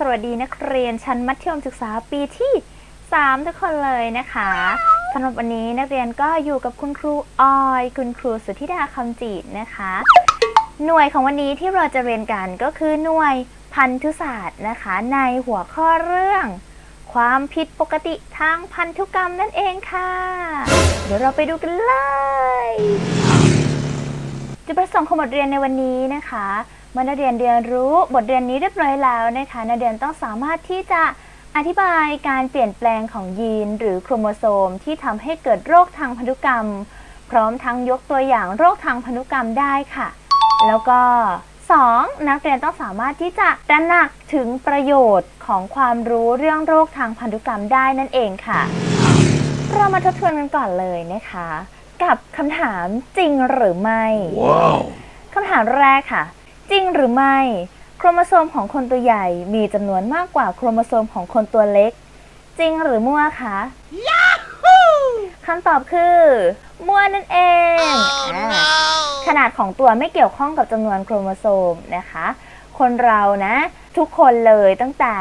สวัสดีนักเรียนชั้นมัธยมศึกษาปีที่ 3 ทุกคนเลยนะคะสำหรับวันนี้นักเรียนก็อยู่กับคุณครูออย คุณครูสุธิดาคำจีดนะคะ หน่วยของวันนี้ที่เราจะเรียนกันก็คือหน่วยพันธุศาสตร์นะคะ ในหัวข้อเรื่อง ความผิดปกติทางพันธุกรรมนั่นเองค่ะ เดี๋ยวเราไปดูกันเลยจุดประสงค์ของบทเรียนในวันนี้นะคะ มื่อนักเรียนเรียนรู้บทเรียนนี้เรียบร้อยแล้วนะคะนักเรียนต้องสามารถที่จะอธิบายการเปลี่ยนแปลงของยีน หรือโครโมโซมที่ทำให้เกิดโรคทางพันธุกรรม พร้อมทั้งยกตัวอย่างโรคทางพันธุกรรมได้ค่ะ แล้วก็ 2. นักเรียนต้องสามารถที่จะตระหนักถึงประโยชน์ของความรู้เรื่องโรคทางพันธุกรรมได้นั่นเองค่ะ เรามาทบทวนกันก่อนเลยนะคะ กับคำถามจริงหรือไม่ Wow. คำถามแรกค่ะ จริงหรือไม่ โครโมโซมของคนตัวใหญ่มีจำนวนมากกว่าโครโมโซมของคนตัวเล็ก จริงหรือมั่วคะคำตอบคือ มั่วนั่นเองอ่าขนาดของตัวไม่เกี่ยวข้องกับจำนวนโครโมโซมนะคะ คนเรานะ ทุกคนเลยตั้งแต่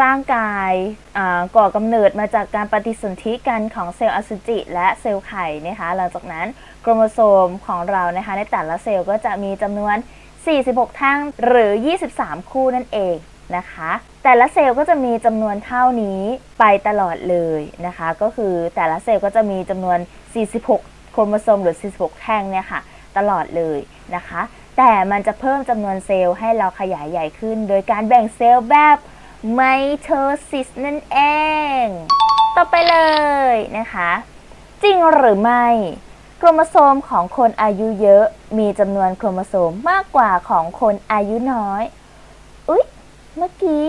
ร่างกายอ่าก่อกำเนิดมาจากการปฏิสนธิกันของเซลล์อสุจิและเซลล์ไข่นะคะหลังจากนั้นโครโมโซมของเรานะคะในแต่ละเซลล์ก็จะมีจำนวน 46แท่งหรือ 23 คู่นั่นเองนะคะ แต่ละเซลล์ก็จะมีจำนวนเท่านี้ไปตลอดเลยนะคะ ก็คือแต่ละเซลล์ก็จะมีจำนวน 46 โครโมโซมหรือ 46 แท่งเนี่ยค่ะ ตลอดเลยนะคะ แต่มันจะเพิ่มจำนวนเซลล์ให้เราขยายใหญ่ขึ้น โดยการแบ่งเซลล์แบบไมโทซิสนั่นเอง ต่อไปเลยนะคะ จริงหรือไม่ โครโมโซมของคนอายุเยอะ มีจำนวนโครโมโซมมากกว่าของคนอายุน้อย อุ๊ย เมื่อกี้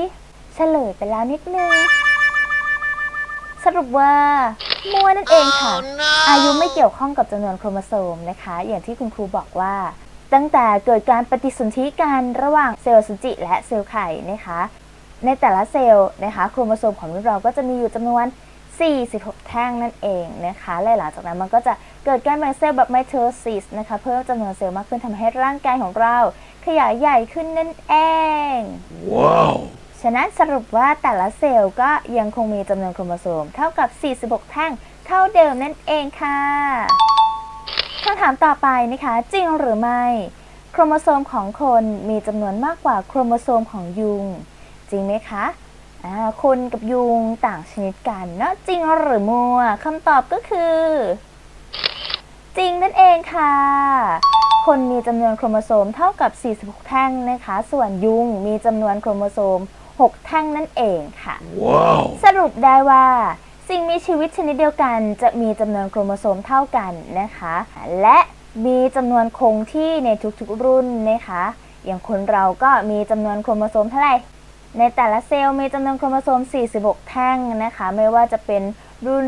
เฉลยไปแล้วนิดนึง สรุปว่ามั่วนั่นเองค่ะอายุไม่เกี่ยวข้องกับจำนวนโครโมโซมนะคะ อย่างที่คุณครูบอกว่า ตั้งแต่เกิดการปฏิสนธิกันระหว่างเซลล์อสุจิและเซลล์ไข่นะคะ ในแต่ละเซลล์นะคะ โครโมโซมของมนุษย์เราก็จะมีอยู่จำนวน 46 แท่งนั่นเองนะคะและหลังจากนั้นมันก็จะเกิดการแบ่งเซลล์แบบไมโทซิสนะคะเพิ่มจำนวนเซลล์มากขึ้นทำให้ร่างกายของเรา ขยายใหญ่ขึ้นนั่นเอง Wow. ฉะนั้นสรุปว่าแต่ละเซลล์ก็ยังคงมีจำนวนโครโมโซม เท่ากับ 46 แท่งเท่าเดิมนั่นเองค่ะคำถามต่อไปนะคะ จริงหรือไม่ โครโมโซมของคนมีจำนวนมากกว่าโครโมโซมของยุง จริงไหมคะอ่า คนกับยุงต่างชนิดกันเนาะจริงหรือมั่วคำตอบก็คือ จริงนั่นเองค่ะ คนมีจำนวนโครโมโซมเท่ากับ 46 แท่งนะคะ ส่วนยุงมีจำนวนโครโมโซม 6 แท่งนั่นเองค่ะ Wow. สรุปได้ว่า สิ่งมีชีวิตชนิดเดียวกัน จะมีจำนวนโครโมโซมเท่ากันนะคะ และมีจำนวนคงที่ในทุกๆรุ่นนะคะ อย่างคนเราก็มีจำนวนโครโมโซมเท่าไหร่ ในแต่ละเซลล์มีจำนวนโครโมโซม 46 แท่งนะคะ ไม่ว่าจะเป็นรุ่น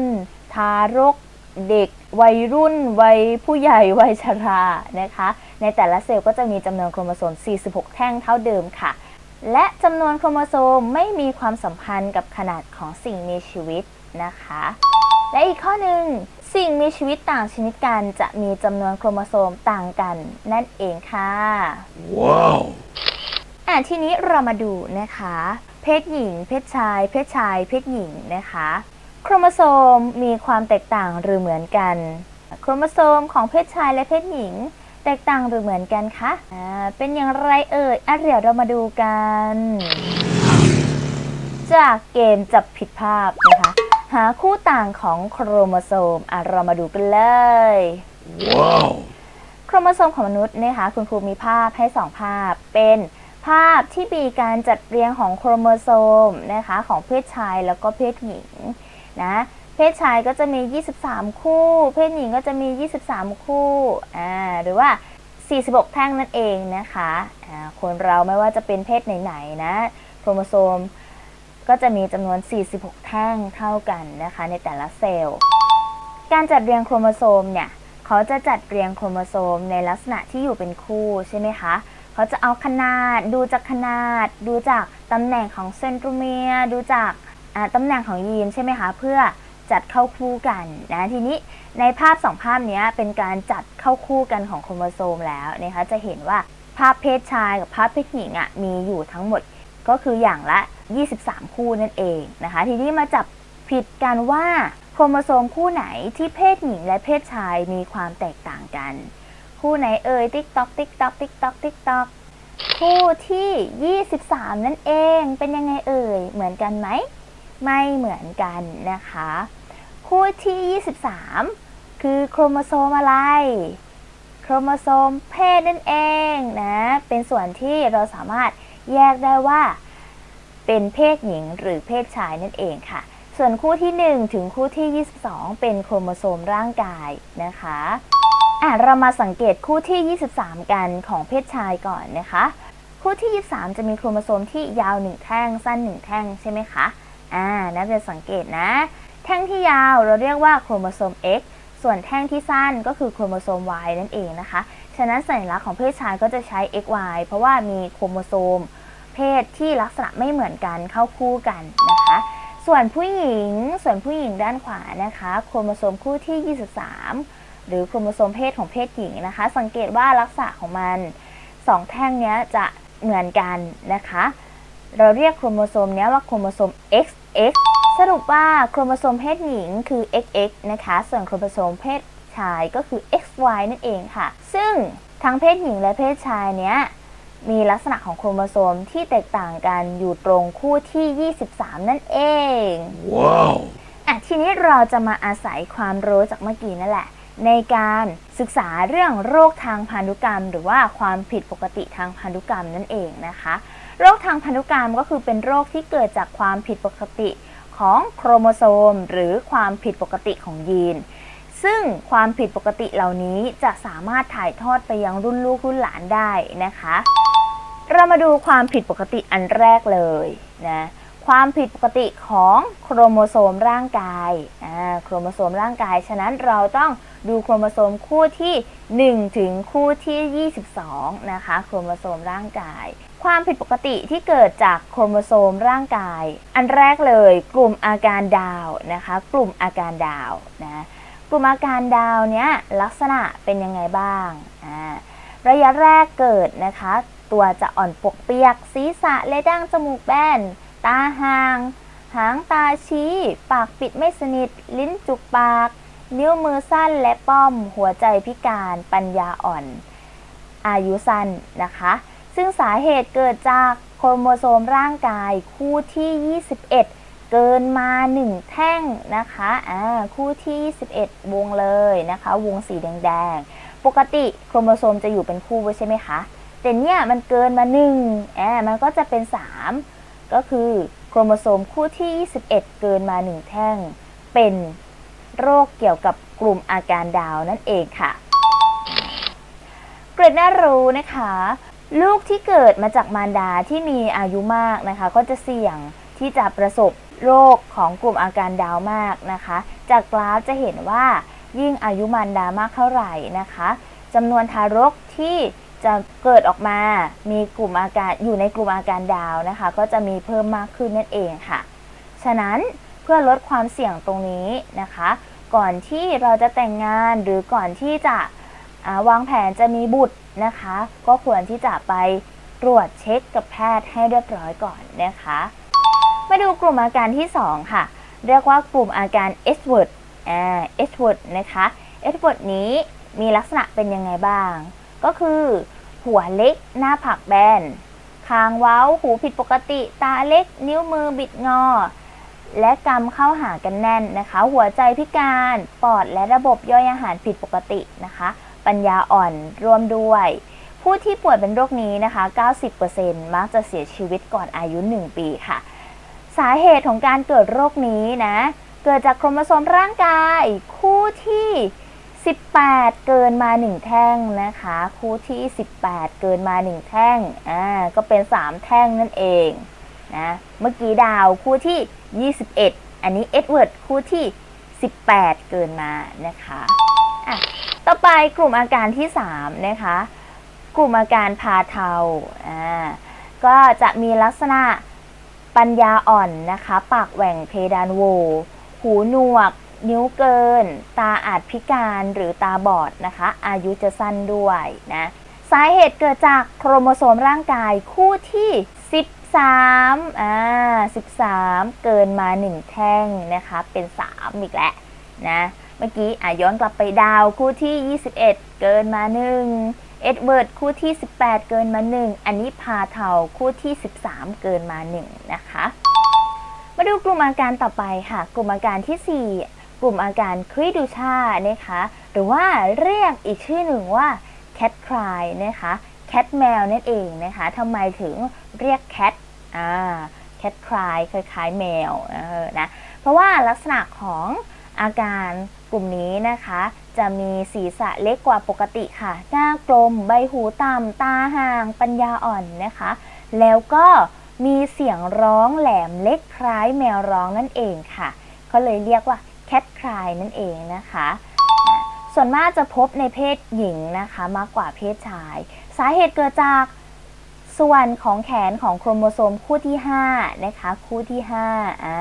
ทารก เด็ก วัยรุ่น วัยผู้ใหญ่ วัยชรานะคะ ในแต่ละเซลล์ก็จะมีจำนวนโครโมโซม 46 แท่งเท่าเดิมค่ะ และจำนวนโครโมโซมไม่มีความสัมพันธ์กับขนาดของสิ่งมีชีวิตนะคะ และอีกข้อหนึ่งสิ่งมีชีวิตต่างชนิดกันจะมีจำนวนโครโมโซมต่างกันนั่นเองค่ะ Wow. อะทีนี้เรามาดูนะคะ เพศหญิง เพศชาย เพศชาย เพศหญิงนะคะ โครโมโซมมีความแตกต่างหรือเหมือนกัน โครโมโซมของเพศชายและเพศหญิง แตกต่างหรือเหมือนกันคะอ่าเป็นอย่างไรเอ่ยอะเดี๋ยวเรามาดูกัน จากเกมจับผิดภาพนะคะ หาคู่ต่างของโครโมโซมอะเรามาดูกันเลย Wow. โครโมโซมของมนุษย์นะคะคุณครูมีภาพให้2ภาพเป็น ภาพที่มีการจัดเรียงของโครโมโซมนะคะของเพศชายแล้วก็เพศหญิงนะเพศชายก็จะมี 23 คู่ เพศหญิงก็จะมี 23 คู่อ่าหรือว่า 46 แท่งนั่นเองนะคะอ่าคนเราไม่ว่าจะเป็นเพศไหนๆนะโครโมโซมก็จะมีจำนวน 46 แท่งเท่ากันนะคะในแต่ละเซลล์ การจัดเรียงโครโมโซมเนี่ยเขาจะจัดเรียงโครโมโซมในลักษณะที่อยู่เป็นคู่ใช่ไหมคะ เขาจะเอาขนาด ดูจากขนาด ดูจากตำแหน่งของเซนโทรเมียร์ดูจากตำแหน่งของยีนใช่ไหมคะ เพื่อจัดเข้าคู่กันนะทีนี้ในภาพสองภาพนี้เป็นการจัดเข้าคู่กันของโครโมโซมแล้วนะคะจะเห็นว่าภาพเพศชายกับภาพเพศหญิงอะ่ะมีอยู่ทั้งหมดก็คืออย่างละ 23 คู่นั่นเองนะคะ ทีนี้มาจับผิดกันว่าโครโมโซมคู่ไหนที่เพศหญิงและเพศชายมีความแตกต่างกัน คู่ไหนเอ่ยติ๊กตอกติ๊กตอกติ๊กตอกติ๊กตอกคู่ที่ 23 นั่นเองเป็นยังไงเอ่ยเหมือนกันไหม ไม่เหมือนกันนะคะ คู่ที่ 23 คือโครโมโซมอะไร โครโมโซมเพศนั่นเองนะเป็นส่วนที่เราสามารถแยกได้ว่า เป็นเพศหญิงหรือเพศชายนั่นเองค่ะ ส่วนคู่ที่ 1 ถึงคู่ที่ 22 เป็นโครโมโซมร่างกายนะคะ อะเรามาสังเกตคู่ที่ 23 กันของเพศชายก่อนนะคะ คู่ที่ 23 จะมีโครโมโซมที่ยาว 1 แท่ง สั้น 1 แท่งใช่ไหมคะอ่านักเรียนสังเกตนะ แท่งที่ยาวเราเรียกว่าโครโมโซม X ส่วนแท่งที่สั้นก็คือโครโมโซม Y นั่นเองนะคะ ฉะนั้นสัญลักษณ์ของเพศชายก็จะใช้ XY เพราะว่ามีโครโมโซม เพศที่ลักษณะไม่เหมือนกันเข้าคู่กันนะคะ ส่วนผู้หญิง ส่วนผู้หญิงด้านขวานะคะ โครโมโซมคู่ที่ 23 หรือโครโมโซมเพศของเพศหญิงนะคะ สังเกตว่าลักษณะของมันสองแท่งเนี้ยจะเหมือนกันนะคะ เราเรียกโครโมโซมเนี้ยว่าโครโมโซม XX สรุปว่าโครโมโซมเพศหญิงคือ XX นะคะ ส่วนโครโมโซมเพศชายก็คือ XY นั่นเองค่ะ ซึ่งทั้งเพศหญิงและเพศชายเนี้ยมีลักษณะของโครโมโซมที่แตกต่างกันอยู่ตรงคู่ที่ 23 นั่นเอง Wow. อะ ทีนี้เราจะมาอาศัยความรู้จากเมื่อกี้นั่นแหละ ในการศึกษาเรื่องโรคทางพันธุกรรม หรือว่าความผิดปกติทางพันธุกรรมนั่นเองนะคะ โรคทางพันธุกรรมก็คือเป็นโรคที่เกิดจากความผิดปกติของโครโมโซม หรือความผิดปกติของยีน ซึ่งความผิดปกติเหล่านี้จะสามารถถ่ายทอดไปยังรุ่นลูกรุ่นหลานได้นะคะ เรามาดูความผิดปกติอันแรกเลยนะความผิดปกติของโครโมโซมร่างกาย โครโมโซมร่างกาย ฉะนั้นเราต้อง ดูโครโมโซมคู่ที่ 1 ถึงคู่ที่ 22 นะคะ โครโมโซมร่างกาย ความผิดปกติที่เกิดจากโครโมโซมร่างกาย อันแรกเลย กลุ่มอาการดาวนะคะ กลุ่มอาการดาวนะกลุ่มอาการดาวเนี้ยลักษณะเป็นยังไงบ้างอ่าระยะแรกเกิดนะคะ ตัวจะอ่อนปกเปียก ศีรษะและดั้งจมูกแบนตาห่าง หางตาชี้ ปากปิดไม่สนิท ลิ้นจุกปาก นิ้วมือสั้นและป้อม หัวใจพิการปัญญาอ่อน อายุสั้นนะคะ ซึ่งสาเหตุเกิดจากโครโมโซมร่างกายคู่ที่ 21 เกินมา 1 แท่งนะคะอ่าคู่ที่ 21 วงเลยนะคะ วงสีแดงๆ ปกติโครโมโซมจะอยู่เป็นคู่ไว้ใช่ไหมคะ แต่เนี่ยมันเกินมา1แอบมันก็จะเป็น 3 ก็คือโครโมโซมคู่ที่ 21 เกินมา 1 แท่งเป็น โรคเกี่ยวกับกลุ่มอาการดาวนั่นเองค่ะเกรดน่ารู้นะคะ ลูกที่เกิดมาจากมารดาที่มีอายุมากนะคะ ก็จะเสี่ยงที่จะประสบโรคของกลุ่มอาการดาวมากนะคะ จากกราฟจะเห็นว่ายิ่งอายุมารดามากเท่าไหร่นะคะจำนวนทารกที่จะเกิดออกมามีกลุ่มอาการอยู่ในกลุ่มอาการดาวนะคะ ก็จะมีเพิ่มมากขึ้นนั่นเองค่ะ ฉะนั้น พื่อลดความเสี่ยงตรงนี้นะคะ ก่อนที่เราจะแต่งงานหรือก่อนที่จะาวางแผนจะมีบุตรนะคะ ก็ควรที่จะไปตรวจเช็คกับแพทย์ให้เรียบร้อยก่อนนะคะมาดูกลุ่มอาการที่ 2 ค่ะ เรียกว่ากลุ่มอาการ e d w a r d อ่า e d w a r d นะคะ e d w a r d นี้มีลักษณะเป็นยังไงบ้าง ก็คือ หัวเล็กหน้าผากแบนคางเว้า หูผิดปกติ ตาเล็ก นิ้วมือบิดงอ และกำเข้าหากันแน่นนะคะ หัวใจพิการ ปอดและระบบย่อยอาหารผิดปกตินะคะ ปัญญาอ่อนรวมด้วย ผู้ที่ป่วยเป็นโรคนี้นะคะ 90%มักจะเสียชีวิตก่อนอายุ 1 ปีค่ะ สาเหตุของการเกิดโรคนี้นะ เกิดจากโครโมโซมร่างกาย คู่ที่ 18 เกินมา 1 แท่งนะคะ คู่ที่ 18 เกินมา 1 แท่ง อ่า ก็เป็น 3 แท่งนั่นเอง นะเมื่อกี้ดาวคู่ที่ 21 อันนี้เอ็ดเวิร์ดคู่ที่ 18 เกินมานะคะอะต่อไปกลุ่มอาการที่ 3 นะคะ กลุ่มอาการพาเทาอ่าก็จะมีลักษณะปัญญาอ่อนนะคะ ปากแหว่งเพดานโว หูหนวก นิ้วเกิน ตาอาจพิการหรือตาบอดนะคะ อายุจะสั้นด้วยนะ สาเหตุเกิดจากโครโมโซมร่างกายคู่ที่ 13อ่า13 เกินมา 1 แท่งนะคะเป็น 3 อีกแล้วนะ เมื่อกี้อะย้อนกลับไปดาวคู่ที่ 21 เกินมา 1 เอ็ดเวิร์ดคู่ที่ 18 เกินมา 1 อันนี้พาเทาคู่ที่ 13 เกินมา 1 นะคะ มาดูกลุ่มอาการต่อไปค่ะ กลุ่มอาการทีสี่4 กลุ่มอาการคริดูชานะคะ หรือว่าเรียกอีกชื่อหนึ่งว่า cat cry นะคะ cat แมวนั่นเองนะคะทำไมถึงเรียก cat อ่า cat cry คล้ายๆแมวเออนะ เพราะว่าลักษณะของอาการกลุ่มนี้นะคะ จะมีศีรษะเล็กกว่าปกติค่ะ หน้ากลม ใบหูต่ำ ตาห่าง ปัญญาอ่อนนะคะ แล้วก็มีเสียงร้องแหลมเล็กคล้ายแมวร้องนั่นเองค่ะก็เลยเรียกว่า cat cry นั่นเองนะคะ ส่วนมากจะพบในเพศหญิงนะคะ มากกว่าเพศชาย สาเหตุเกิดจาก ส่วนของแขนของโครโมโซมคู่ที่5นะคะคู่ที่5อ่า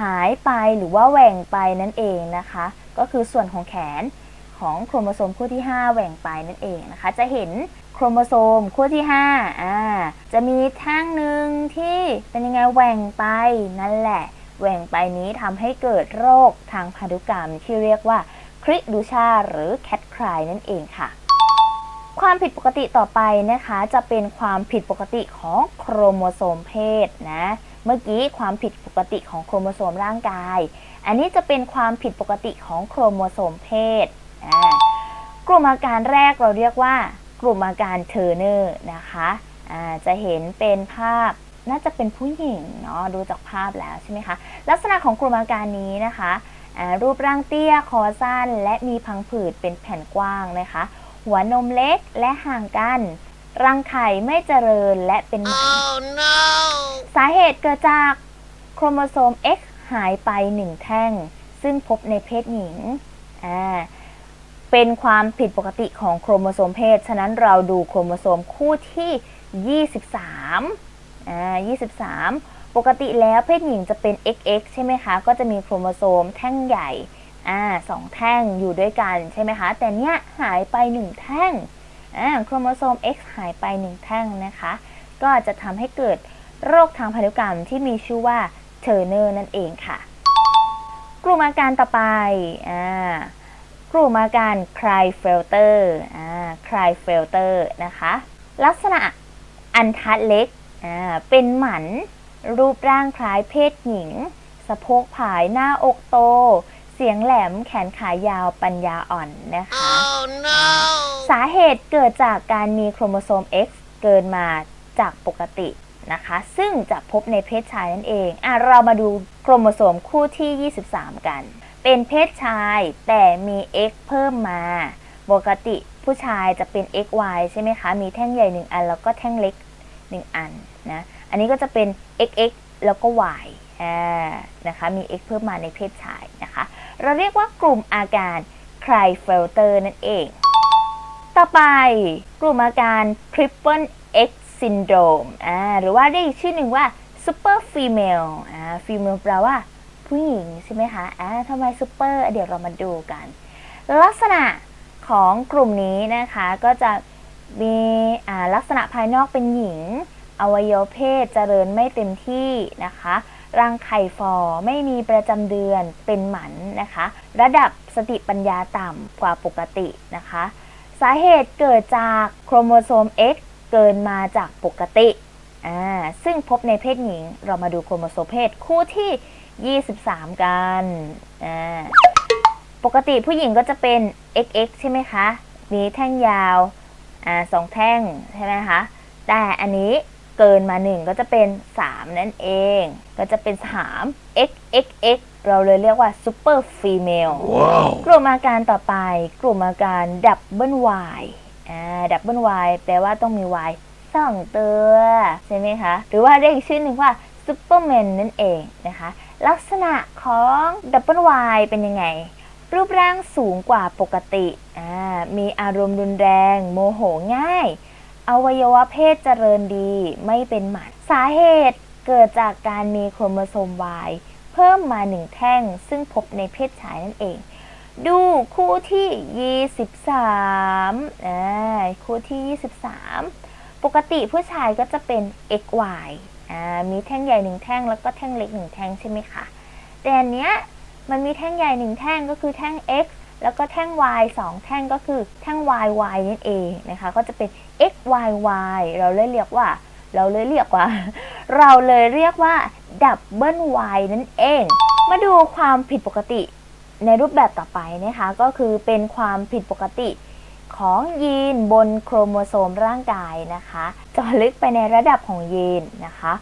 หายไปหรือว่าแหว่งไปนั่นเองนะคะ ก็คือส่วนของแขนของโครโมโซมคู่ที่ 5 แหว่งไปนั่นเองนะคะ จะเห็นโครโมโซมคู่ที่5อ่าจะมีแท่งหนึ่งที่เป็นยังไงแหว่งไปนั่นแหละ แหว่งไปนี้ทำให้เกิดโรคทางพันธุกรรมที่เรียกว่าคริดูชาหรือแคทคลายนั่นเองค่ะ ความผิดปกติต่อไปนะคะ จะเป็นความผิดปกติของโครโมโซมเพศนะ เมื่อกี้ความผิดปกติของโครโมโซมร่างกาย อันนี้จะเป็นความผิดปกติของโครโมโซมเพศกลุ่มอาการแรกเราเรียกว่า กลุ่มอาการเทอร์เนอร์นะคะจะเห็นเป็นภาพน่าจะเป็นผู้หญิงเนาะดูจากภาพแล้วใช่ไหมคะลักษณะของกลุ่มอาการนี้นะคะรูปร่างเตี้ยคอสั้น และมีพังผืดเป็นแผ่นกว้างนะคะ หัวนมเล็กและห่างกัน รังไข่ไม่เจริญและเป็นหมัน Oh no! สาเหตุเกิดจากโครโมโซม X หายไปหนึ่งแท่ง ซึ่งพบในเพศหญิงอ่าเป็นความผิดปกติของโครโมโซมเพศ ฉะนั้นเราดูโครโมโซมคู่ที่ 23อ่า23 ปกติแล้วเพศหญิงจะเป็น XX ใช่ไหมคะ ก็จะมีโครโมโซมแท่งใหญ่ อ่าสองแท่งอยู่ด้วยกันใช่ไหมคะ แต่เนี้ยหายไปหนึ่งแท่งอ่าโครโมโซม X หายไปหนึ่งแท่งนะคะ ก็จะทำให้เกิดโรคทางพันธุกรรมที่มีชื่อว่าเทอร์เนอร์นั่นเองค่ะ กลุ่มอาการต่อไปอ่ากลุ่มอาการคลายเฟลเตอร์อ่าคลายเฟลเตอร์นะคะ ลักษณะอันทัดเล็กอ่าเป็นหมันรูปร่างคล้ายเพศหญิง สะโพกผายหน้าอกโต เสียงแหลมแขนขายาวปัญญาอ่อนนะคะ Oh no! สาเหตุเกิดจากการมีโครโมโซม X เกินมาจากปกตินะคะ ซึ่งจะพบในเพศชายนั่นเองอะเรามาดูโครโมโซมคู่ที่ 23 กัน เป็นเพศชายแต่มี X เพิ่มมา ปกติผู้ชายจะเป็น XY ใช่ไหมคะ มีแท่งใหญ่ 1 อัน แล้วก็แท่งเล็ก 1 อันนะ อันนี้ก็จะเป็น XX แล้วก็ Y อ่านะคะมี X เพิ่มมาในเพศชายนะคะ เราเรียกว่ากลุ่มอาการไคลเฟลเตอร์นั่นเอง ต่อไปกลุ่มอาการ Triple X Syndrome อ่าหรือว่าเรียกอีกชื่อหนึ่งว่า Super Female อ่า Female แปลว่าผู้หญิงใช่ไหมคะอ่าทำไม Super เดี๋ยวเรามาดูกัน ลักษณะของกลุ่มนี้นะคะก็จะมีอ่าลักษณะภายนอกเป็นหญิง อวัยวะเพศเจริญไม่เต็มที่นะคะ รังไข่ฟอไม่มีประจำเดือนเป็นหมันนะคะ ระดับสติปัญญาต่ำกว่าปกตินะคะ สาเหตุเกิดจากโครโมโซม X เกินมาจากปกติอ่าซึ่งพบในเพศหญิง เรามาดูโครโมโซมเพศคู่ที่ 23 กันอ่าปกติผู้หญิงก็จะเป็น XX ใช่ไหมคะ มีแท่งยาวอ่าสองแท่งใช่ไหมคะ แต่อันนี้ เกินมา 1 ก็จะเป็น 3 นั่นเอง ก็จะเป็น 3 XXX เราเลยเรียกว่า Super Female Wow! กลุ่มอาการต่อไป กลุ่มอาการดับเบิลวายอ่าดับเบิลวายแปลว่าต้องมีวายสองตัว ใช่ไหมคะ หรือว่าเรียกอีกชื่อหนึ่งว่าซูเปอร์แมนนั่นเองนะคะ ลักษณะของดับเบิลวายเป็นยังไง รูปร่างสูงกว่าปกติอ่ามีอารมณ์รุนแรง โมโหง่าย อวัยวะเพศเจริญดีไม่เป็นหมัน สาเหตุเกิดจากการมีโครโมโซม Y เพิ่มมาหนึ่งแท่ง ซึ่งพบในเพศชายนั่นเอง ดูคู่ที่ 23อ่าคู่ที่ 23 ปกติผู้ชายก็จะเป็น XY อ่ามีแท่งใหญ่หนึ่งแท่งแล้วก็แท่งเล็กหนึ่งแท่งใช่ไหมคะ แต่อันเนี้ยมันมีแท่งใหญ่หนึ่งแท่งก็คือแท่ง x แล้วก็แท่ง y สองแท่งก็คือแท่ง y y นั่นเองนะคะ ก็จะเป็น x y y เราเลยเรียกว่า เราเลยเรียกว่า เราเลยเรียกว่าดับเบิล y นั่นเอง มาดูความผิดปกติในรูปแบบต่อไปนะคะ ก็คือเป็นความผิดปกติของยีนบนโครโมโซมร่างกายนะคะเจาะลึกไปในระดับของยีนนะคะ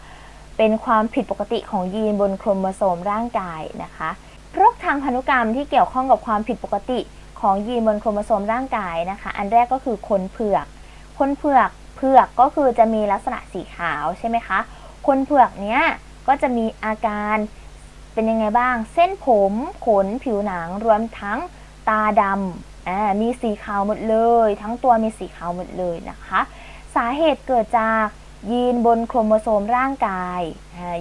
เป็นความผิดปกติของยีนบนโครโมโซมร่างกายนะคะโรคทางพันธุกรรมที่เกี่ยวข้องกับความผิดปกติของยีนบนโครโมโซมร่างกายนะคะ อันแรกก็คือคนเผือก คนเผือกเผือกก็คือจะมีลักษณะสีขาวใช่ไหมคะ คนเผือกเนี้ยก็จะมีอาการเป็นยังไงบ้าง เส้นผม ขน ผิวหนัง รวมทั้งตาดำอ่ามีสีขาวหมดเลย ทั้งตัวมีสีขาวหมดเลยนะคะ สาเหตุเกิดจากยีนบนโครโมโซมร่างกาย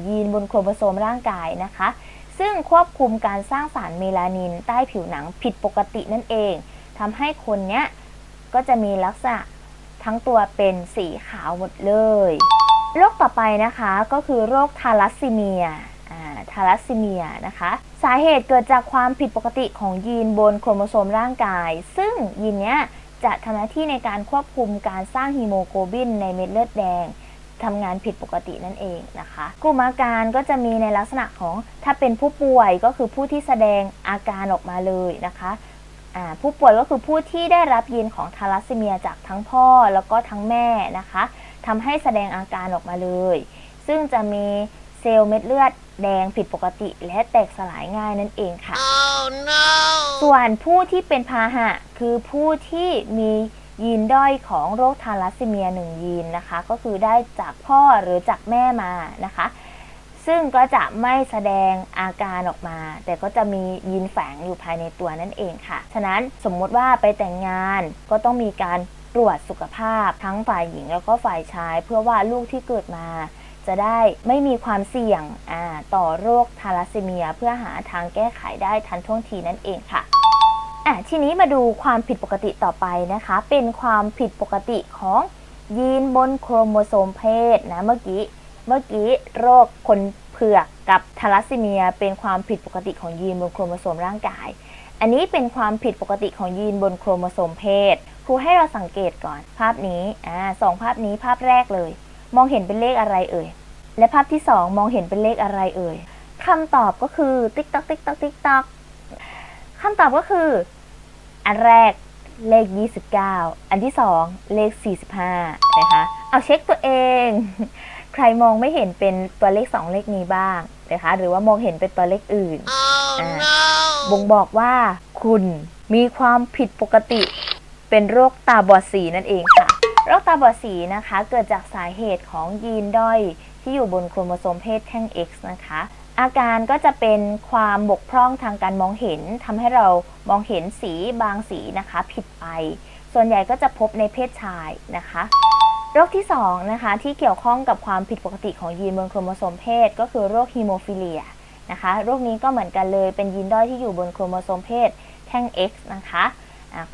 ยีนบนโครโมโซมร่างกายนะคะ ซึ่งควบคุมการสร้างสารเมลานินใต้ผิวหนังผิดปกตินั่นเองทำให้คนเนี้ยก็จะมีลักษณะ ทั้งตัวเป็นสีขาวหมดเลย โรคต่อไปนะคะก็คือโรคทาลัสซีเมียอ่าทาลัสซีเมียนะคะ สาเหตุเกิดจากความผิดปกติของยีนบนโครโมโซมร่างกาย ซึ่งยีนเนี้ยจะทำหน้าที่ในการควบคุมการสร้างฮีโมโกลบินในเม็ดเลือดแดงทำงานผิดปกตินั่นเองนะคะ กลุ่มอาการก็จะมีในลักษณะของถ้าเป็นผู้ป่วยก็คือผู้ที่แสดงอาการออกมาเลยนะคะ ผู้ป่วยก็คือผู้ที่ได้รับยีนของทาลัสซีเมียจากทั้งพ่อแล้วก็ทั้งแม่นะคะทำให้แสดงอาการออกมาเลย ซึ่งจะมีเซลล์เม็ดเลือดแดงผิดปกติและแตกสลายง่ายนั่นเองค่ะ Oh no! ส่วนผู้ที่เป็นพาหะ คือผู้ที่มียีนด้อยของโรคทาลัสซีเมียหนึ่งยีนนะคะ ก็คือได้จากพ่อหรือจากแม่มานะคะ ซึ่งก็จะไม่แสดงอาการออกมา แต่ก็จะมียีนแฝงอยู่ภายในตัวนั่นเองค่ะ ฉะนั้นสมมติว่าไปแต่งงานก็ต้องมีการตรวจสุขภาพทั้งฝ่ายหญิงแล้วก็ฝ่ายชาย เพื่อว่าลูกที่เกิดมา จะได้ไม่มีความเสี่ยงต่อโรคทาลัสซีเมีย เพื่อหาทางแก้ไขได้ทันท่วงทีนั่นเองค่ะอะทีนี้มาดูความผิดปกติต่อไปนะคะ เป็นความผิดปกติของยีนบนโครโมโซมเพศนะเมื่อกี้ เมื่อกี้โรคคนเผือกกับทาลัสซีเมีย เป็นความผิดปกติของยีนบนโครโมโซมร่างกาย อันนี้เป็นความผิดปกติของยีนบนโครโมโซมเพศ ครูให้เราสังเกตก่อนภาพนี้อ่าสองภาพนี้ภาพแรกเลย มองเห็นเป็นเลขอะไรเอ่ย และภาพที่สองมองเห็นเป็นเลขอะไรเอ่ยคำตอบก็คือติ๊กตักติ๊กตักติ๊กตักคำตอบก็คือ อันแรกเลข 29 อันที่ 2 เลข 45 นะคะ เอาเช็คตัวเอง ใครมองไม่เห็นเป็นตัวเลข 2 เลขนี้บ้างนะคะหรือว่ามองเห็นเป็นตัวเลขอื่น Oh Ah. no! บ่งบอกว่าคุณมีความผิดปกติ เป็นโรคตาบอดสีนั่นเองค่ะ โรคตาบอดสีนะคะ เกิดจากสาเหตุของยีนด้อยที่อยู่บนโครโมโซมเพศแท่ง X นะคะ อาการก็จะเป็นความบกพร่องทางการมองเห็นทำให้เรามองเห็นสีบางสีนะคะ ผิดไป ส่วนใหญ่ก็จะพบในเพศชายนะคะ โรคที่2นะคะที่เกี่ยวข้องกับความผิดปกติของยีนบนโครโมโซมเพศ ก็คือโรคฮีโมฟิเลียนะคะโรคนี้ก็เหมือนกันเลยเป็นยีนด้อยที่อยู่บนโครโมโซมเพศแท่ง X นะคะ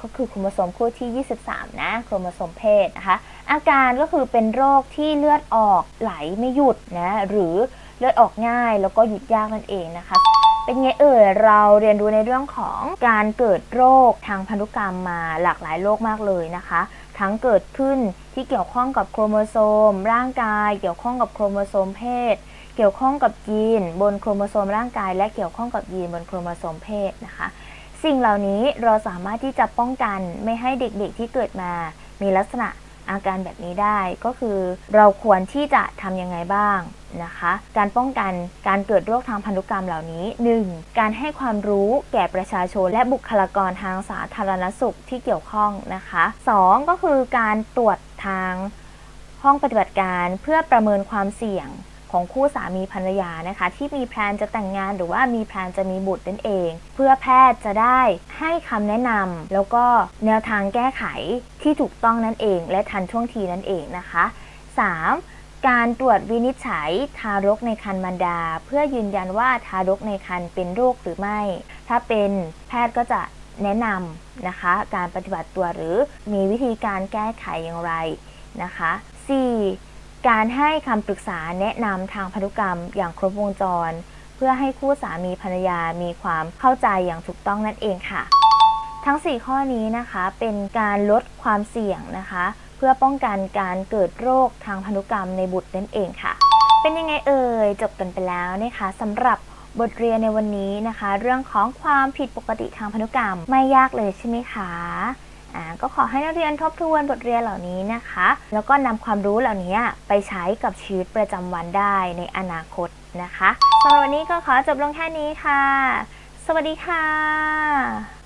ก็คือโครโมโซมคู่ที่ 23 นะโครโมโซมเพศนะคะอาการก็คือเป็นโรคที่เลือดออกไหลไม่หยุดนะหรือเลือดออกง่ายแล้วก็หยุดยากนั่นเองนะคะ เป็นไงเอ่ยเราเรียนรู้ในเรื่องของการเกิดโรคทางพันธุกรรมมาหลากหลายโรคมากเลยนะคะ ทั้งเกิดขึ้นที่เกี่ยวข้องกับโครโมโซม ร่างกาย เกี่ยวข้องกับโครโมโซมเพศ เกี่ยวข้องกับยีน บนโครโมโซมร่างกาย และเกี่ยวข้องกับยีนบนโครโมโซมเพศนะคะ สิ่งเหล่านี้เราสามารถที่จะป้องกันไม่ให้เด็กๆที่เกิดมา มีลักษณะ อาการแบบนี้ได้ก็คือเราควรที่จะทำยังไงบ้างนะคะ การป้องกันการเกิดโรคทางพันธุกรรมเหล่านี้ 1. การให้ความรู้แก่ประชาชนและบุคลากรทางสาธารณสุขที่เกี่ยวข้องนะคะ 2. ก็คือการตรวจทางห้องปฏิบัติการเพื่อประเมินความเสี่ยง ของคู่สามีภรรยานะคะ ที่มีแพลนจะแต่งงานหรือว่ามีแพลนจะมีบุตรนั่นเอง เพื่อแพทย์จะได้ให้คำแนะนำแล้วก็แนวทางแก้ไขที่ถูกต้องนั่นเอง และทันท่วงทีนั่นเองนะคะ 3. การตรวจวินิจฉัยทารกในครรภ์มารดา เพื่อยืนยันว่าทารกในครรภ์เป็นโรคหรือไม่ ถ้าเป็นแพทย์ก็จะแนะนำนะคะ การปฏิบัติตัวหรือมีวิธีการแก้ไขอย่างไรนะคะ 4. การให้คำปรึกษาแนะนำทางพันธุกรรมอย่างครบวงจร เพื่อให้คู่สามีภรรยามีความเข้าใจอย่างถูกต้องนั่นเองค่ะ ทั้ง 4 ข้อนี้นะคะเป็นการลดความเสี่ยงนะคะ เพื่อป้องกันการเกิดโรคทางพันธุกรรมในบุตรนั่นเองค่ะ เป็นยังไงเอ่ยจบกันไปแล้วนะคะสำหรับบทเรียนในวันนี้นะคะ เรื่องของความผิดปกติทางพันธุกรรมไม่ยากเลยใช่ไหมคะอ่า ก็ขอให้นักเรียนทบทวนบทเรียนเหล่านี้นะคะ แล้วก็นำความรู้เหล่านี้ไปใช้กับชีวิตประจำวันได้ในอนาคตนะคะสำหรับวันนี้ก็ขอจบลงแค่นี้ค่ะ สวัสดีค่ะ